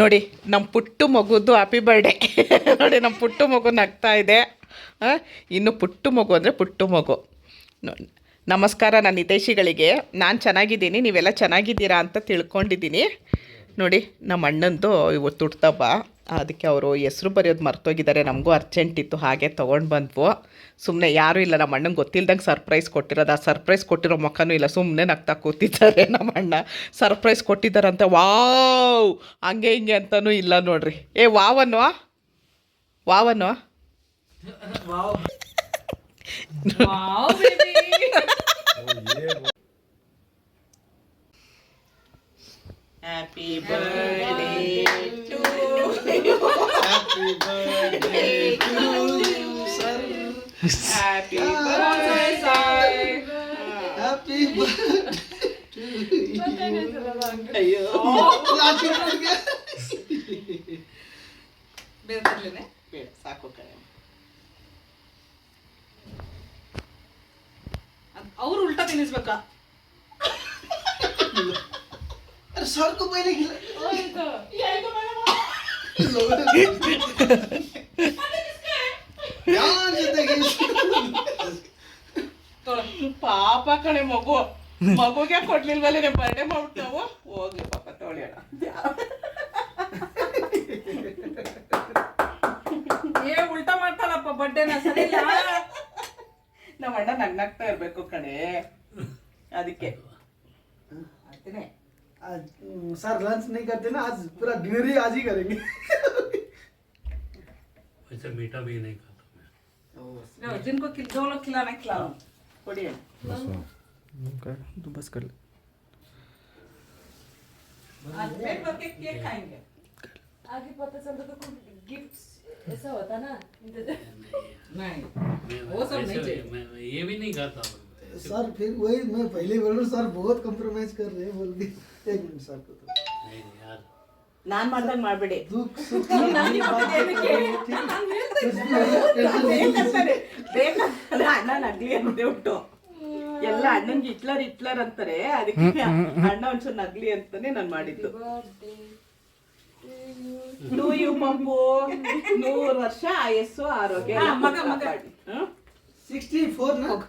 ನೋಡಿ ನಮ್ಮ ಪುಟ್ಟು ಮಗುದು happy birthday ನೋಡಿ ನಮ್ಮ ಪುಟ್ಟು ಮಗು ನಗ್ತಾ ಇದೆ. ಇನ್ನು ಪುಟ್ಟು ಮಗು ಅಂದರೆ ಪುಟ್ಟು ಮಗು. ನಮಸ್ಕಾರ ನನ್ನ ಹಿತೈಷಿಗಳಿಗೆ. ನಾನು ಚೆನ್ನಾಗಿದ್ದೀನಿ, ನೀವೆಲ್ಲ ಚೆನ್ನಾಗಿದ್ದೀರಾ ಅಂತ ತಿಳ್ಕೊಂಡಿದ್ದೀನಿ. ನೋಡಿ ನಮ್ಮ ಅಣ್ಣಂದು ಇವತ್ತು ಹುಟ್ಟುಹಬ್ಬ ಅದಕ್ಕೆ ಅವರು ಹೆಸ್ರು ಬರೆಯೋದು ಮರ್ತೋಗಿದ್ದಾರೆ. ನಮಗೂ ಅರ್ಜೆಂಟ್ ಇತ್ತು ಹಾಗೆ ತೊಗೊಂಡು ಬಂದ್ವು. ಸುಮ್ಮನೆ ಯಾರೂ ಇಲ್ಲ ನಮ್ಮ ಅಣ್ಣಂಗೆ ಗೊತ್ತಿಲ್ದಂಗೆ ಸರ್ಪ್ರೈಸ್ ಕೊಟ್ಟಿರೋದು. ಆ ಸರ್ಪ್ರೈಸ್ ಕೊಟ್ಟಿರೋ ಮುಖನೂ ಇಲ್ಲ ಸುಮ್ಮನೆ ನಗ್ತಾ ಕೂತಿದ್ದಾರೆ ನಮ್ಮ ಅಣ್ಣ. ಸರ್ಪ್ರೈಸ್ ಕೊಟ್ಟಿದ್ದಾರಂತ. ವಾವ್! ಹಂಗೆ ಹಿಂಗೆ ಅಂತಲೂ ಇಲ್ಲ ನೋಡ್ರಿ. ಏ ವಾವನ್ವಾ ವಾವನ್ನು happy birthday to ಹ್ಯಾಪಿ ಅಯ್ಯೋ ಬೇಡ ಸಾಕು ಕಣೆ ಅವ್ರು ಉಲ್ಟಾ ತಿನ್ನಿಸ್ಬೇಕಾ सर को पहले खिला ध्यान से देखिए ಪಾಪ ಕಣೆ ಮಗು. ಮಗುಗೆ ಕೊಡ್ಲಿಲ್ವಲ್ಲ ನೀವು ಬರ್ಡೇ ಮಾಡ್ಬಿಟ್ಟು ಹೋಗ್ಲಿ ಪಾಪ ತೊಳೆಯೋಣ ಏ ಉಲ್ಟಾ ಮಾಡ್ತಾಳಪ್ಪ ಬರ್ಡೇನ ಸರಿ ನಮ್ಮ ಅಣ್ಣ ನಗ್ನಾಗ್ತಾ ಇರ್ಬೇಕು ಕಣೆ. ಅದಕ್ಕೆ. ಅದೇನೆ. आज सर लंच नहीं करते ना आज पूरा डिनर ही आज ही करेंगे। वैसे मीठा भी नहीं खाता मैं। जिनको खिल दो लोग खिलाना खिलाओ। ಕೊಡಿ बस कर ले। आज पेट भर के केक खाएँगे। आगे पता चलता तो कुछ गिफ्ट ऐसा होता ना नहीं वो सब नहीं चाहिए। मैं ये भी नहीं खाता। सर फिर वही मैं पहले बोल रहा हूँ सर बहुत कॉम्प्रोमाइज कर रहे हैं बोल के ಹೇಗೆ ನಿಮ್ಗೆ ಸಾಕೋದು ನಾನ್ ಮಾಡ್ದಾಗ ಮಾಡ್ಬೇಡಿ ಅಣ್ಣನ ಅಗ್ಲಿ ಅಂದೆ ಉಂಟು. ಎಲ್ಲ ಅಣ್ಣಂಗೆ ಇಟ್ಲರ್ ಇಟ್ಲರ್ ಅಂತಾರೆ. ಅದಕ್ಕೆ ಅಣ್ಣ ಒಂಚೂರು ನಗ್ಲಿ ಅಂತಾನೆ ನಾನು ಮಾಡಿದ್ದು. ಟೂ ಯು ಪಂಪು. ನೂರು ವರ್ಷ ಆಯಸ್ಸು ಆರೋಗ್ಯ ಮಗ ಮಗ. ಸಿಕ್ಸ್ಟಿ ಫೋರ್ ನಾಲ್ಕು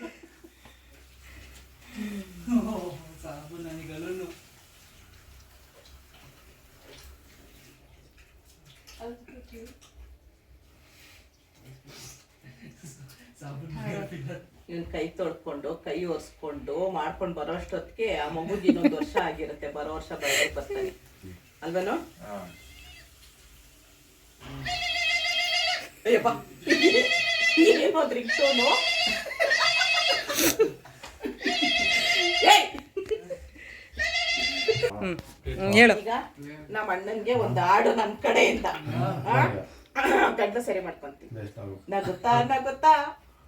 ನಿನ್ ಕೈ ತೊಳ್ಕೊಂಡು ಕೈ ಒರೆಸ್ಕೊಂಡು ಮಾಡ್ಕೊಂಡು ಬರೋ ಅಷ್ಟೊತ್ತಿಗೆ ಆ ಮಗುಗೆ ಇನ್ನೊಂದು ವರ್ಷ ಆಗಿರುತ್ತೆ ಬರೋ ವರ್ಷ ಬರೋದು ಬರ್ತಾನೆ ಅಲ್ವೇನೋ? ಅಯ್ಯಪ್ಪ ಹೇಳು. ಈಗ ನಮ್ಮ ಅಣ್ಣನ್ಗೆ ಒಂದು ಹಾಡು ನನ್ನ ಕಡೆಯಿಂದ. ಕಂಡ ಸರಿ ಮಾಡ್ಕೊಂತೀನಿ. ನಗುತ್ತಾ ನಗುತ್ತಾ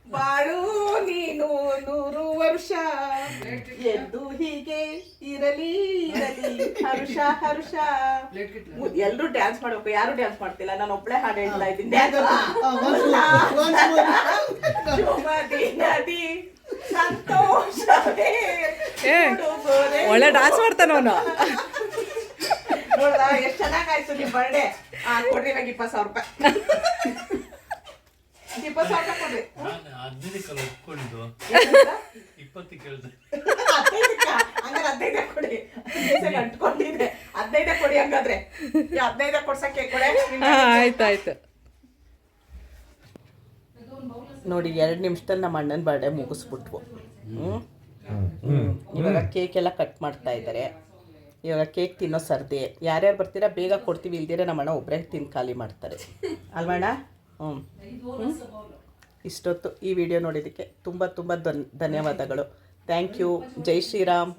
ಬಾಳು ನೀನು ನೂರು ವರ್ಷ ಎಂದು ಹೀಗೆ ಇರಲಿ ಇರಲಿ ಹರುಷ ಹರುಷ ಎಲ್ರು ಡ್ಯಾನ್ಸ್ ಮಾಡ್ಬೇಕು ಯಾರು ಡ್ಯಾನ್ಸ್ ಮಾಡ್ತಿಲ್ಲ ನಾನು ಒಬ್ಳೆ ಹಾಡು ಹೇಳ್ತಾ ಇದ್ದೀನಿ ಸಂತೋಷವೇ ಒಳ್ಳೆ ಡ್ಯಾನ್ಸ್ ಮಾಡ್ತಾನೆ ಅವನು ನೋಡ್ದಾ ಎಷ್ಟ್ ಚೆನ್ನಾಗಾಯ್ತು ನಿಮ್ ಬರ್ಡೇ ಆ ಕೊಡ್ರಿ ಇವಾಗ ಇಪ್ಪತ್ತು ಸಾವಿರ ರೂಪಾಯಿ ಇಪ್ಪತ್ತು ಸಾವಿರ ರೂಪಾಯಿ ಕೊಡ್ರಿ ನಾನು ಹದಿನೈದಕ್ಕಲ್ಲ ಒಪ್ಕೊಂಡಿದ್ದು. ಇಪ್ಪತ್ತು ಕೇಳ್ದೆ. ಹದಿನೈದಕ್ಕ? ಹಂಗಾರೆ ಹದಿನೈದೇ ಕೊಡಿ. ಹದಿನೈದು ಅಂಟ್ಕೊಂಡಿದೆ ಹದಿನೈದೇ ಕೊಡಿ ಹಂಗಾದ್ರೆ. ಈ ಕೊಡ್ಸಕ್ಕೆ ಕೊಡೆ. ಆಯ್ತಾಯ್ತು ನೋಡಿ ಎರಡು ನಿಮಿಷದಲ್ಲಿ ನಮ್ಮ ಅಣ್ಣನ ಬರ್ಡೆ ಮುಗಿಸ್ಬಿಟ್ವು. ಹ್ಮ್? ಇವಾಗ ಕೇಕ್ ಎಲ್ಲ ಕಟ್ ಮಾಡ್ತಾ ಇದ್ದಾರೆ ಇವಾಗ ಕೇಕ್ ತಿನ್ನೋ ಸರ್ದಿ. ಯಾರ್ಯಾರು ಬರ್ತೀರಾ ಬೇಗ ಕೊಡ್ತೀವಿ ಇಲ್ದಿರ ನಮ್ಮ ಅಣ್ಣ ಒಬ್ಬರೇ ತಿಂದು ಖಾಲಿ ಮಾಡ್ತಾರೆ. ಅಲ್ವಣ್ಣ ಹ್ಞೂ ಇಷ್ಟೊತ್ತು ಈ ವಿಡಿಯೋ ನೋಡಿದ್ದಕ್ಕೆ ತುಂಬ ತುಂಬ ಧನ್ ಧನ್ಯವಾದಗಳು. ಥ್ಯಾಂಕ್ ಯು ಜೈ ಶ್ರೀರಾಮ್.